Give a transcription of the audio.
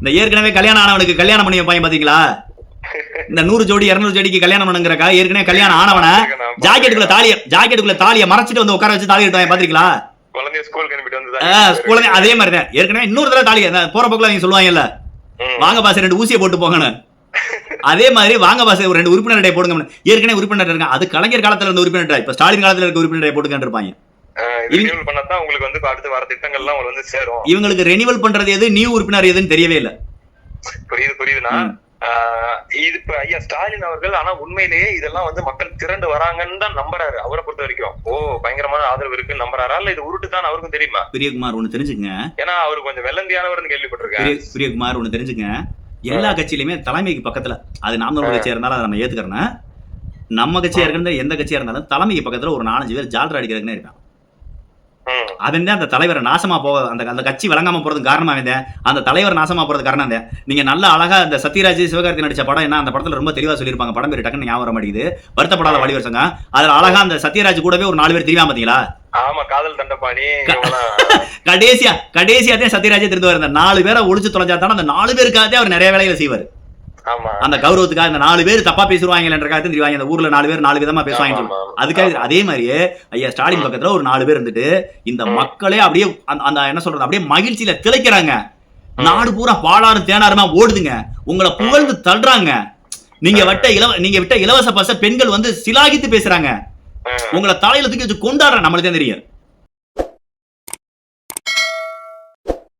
இந்த ஏற்கனவே கல்யாணம் ஆனவனுக்கு கல்யாணம் பண்ணி வைப்பாங்க பாத்தீங்களா? இந்த நூறு ஜோடி இருநூறு ஜோடிக்கு கல்யாணம் பண்ணுங்கிறக்கா ஏற்கனவே கல்யாணம் ஆனவன ஜாக்கெட்டுக்குள்ள தாலிய ஜாக்கெட்டுக்குள்ள தாலிய மறைச்சிட்டு வந்து உட்கார வச்சு தாலி எடுத்தாங்க பாத்தீங்களா? குழந்தை அதே மாதிரி தான் ஏற்கனவே இன்னொரு தடவை தாலி போற போக்குல நீங்க சொல்லுவாங்கல்ல வாங்க பாஸ் ரெண்டு ஊசியை போட்டு போங்கன்னு. அதே மாதிரி வாங்க பாஸ் ஒரு ரெண்டு உறுப்பினர் போடுங்க ஏற்கனவே உறுப்பினர் இருக்காங்க. அது கலைஞர் காலத்துல இருந்த உறுப்பினர் இப்ப ஸ்டாலின் காலத்துல இருக்க உறுப்பினர் போட்டுக்கிட்டு இருப்பாங்க ரினியூவல் பண்ணாதான் உங்களுக்கு வந்து அடுத்து வர திட்டங்கள்லாம் உங்களுக்கு வந்து சேரும். இவங்களுக்கு ரெனிவல் பண்றது எது? நியூ உறுப்பினர் எதுன்னு தெரியவே இல்ல. புரியுது. ஆஹ் இது இப்ப ஐயா ஸ்டாலின் அவர்கள் ஆனா உண்மையிலேயே இதெல்லாம் வந்து மக்கள் திரண்டு வராங்கன்னு தான் நம்புறாரு. அவரை பொறுத்த வரைக்கும். ஓ பயங்கரமான ஆதரவு இருக்குன்னு நம்புறாரா? இல்ல இது உருட்டு தான் அவருக்கும் தெரியுமா? பிரியகுமார் ஒண்ணு தெரிஞ்சுங்க ஏன்னா அவரு கொஞ்சம் வெள்ளந்தியானவர்னு கேள்விப்பட்டிருக்கேன். பிரிய பிரியகுமார் ஒண்ணு தெரிஞ்சுங்க எல்லா கட்சியிலுமே தலைமைக்கு பக்கத்துல அது நாம் தமிழர் கட்சியா இருந்தாலும் அதை நம்ம ஏத்துக்கிறோன்னா நம்ம கட்சியா இருக்கிறது எந்த கட்சியா இருந்தாலும் தலைமைக்கு பக்கத்துல ஒரு நாலஞ்சு பேர் ஜால்ரா அடிக்கிறதுக்குன்னே இருப்பான் தான் அந்த தலைவரை நாசமா போக அந்த அந்த கட்சி வழங்காம போறதுக்கு காரணமா அவன் தான். அந்த தலைவர் நாசமா போறது காரணம் தான் நீங்க நல்ல அழகா அந்த சத்யராஜ் சிவகார்த்தி நடிச்ச படம் என்ன? அந்த படத்துல ரொம்ப தெளிவா சொல்லியிருப்பாங்க. படம் பேர் டக்குன்னு ஞாபகம் வர மாட்டேங்குது. வருத்தப்படாத வடிவர் சங்கம். அதுல அழகா அந்த சத்யராஜ் கூடவே ஒரு நாலு பேர் தெரியாம பாத்தீங்களா? ஆமா காதல் தண்டபாணி கடைசியா கடைசியா தான் சத்யராஜே திருந்து வருந்த நாலு பேரை ஒழிச்சு தொலைஞ்சா தானே அந்த நாலு பேருக்காகவே அவர் நிறைய வேலைகளை செய்வார். அந்த கௌரவத்துக்காக இந்த நாலு பேர் தப்பா பேசுவாங்கன்றக்காக தெரிவாங்க அந்த ஊர்ல நாலு பேர் நாலு விதமா பேசுவாங்க. அதுக்காக அதே மாதிரியே ஐயா ஸ்டாலின் பக்கத்துல ஒரு நாலு பேர் இருந்துட்டு இந்த மக்களே அப்படியே அந்த- என்ன சொல்றது அப்படியே மகிழ்ச்சியில திளைக்கிறாங்க. நாடு பூரா பாலாறு தேனாருமா ஓடுதுங்க. உங்களை புகழ்ந்து தள்ளுறாங்க. நீங்க விட்ட இலவ நீங்க விட்ட இலவச பச பெண்கள் வந்து சிலாகித்து பேசுறாங்க. உங்களை தலையில தூக்கி வச்சு கொண்டாடுற நம்மளுக்கு தெரியும்.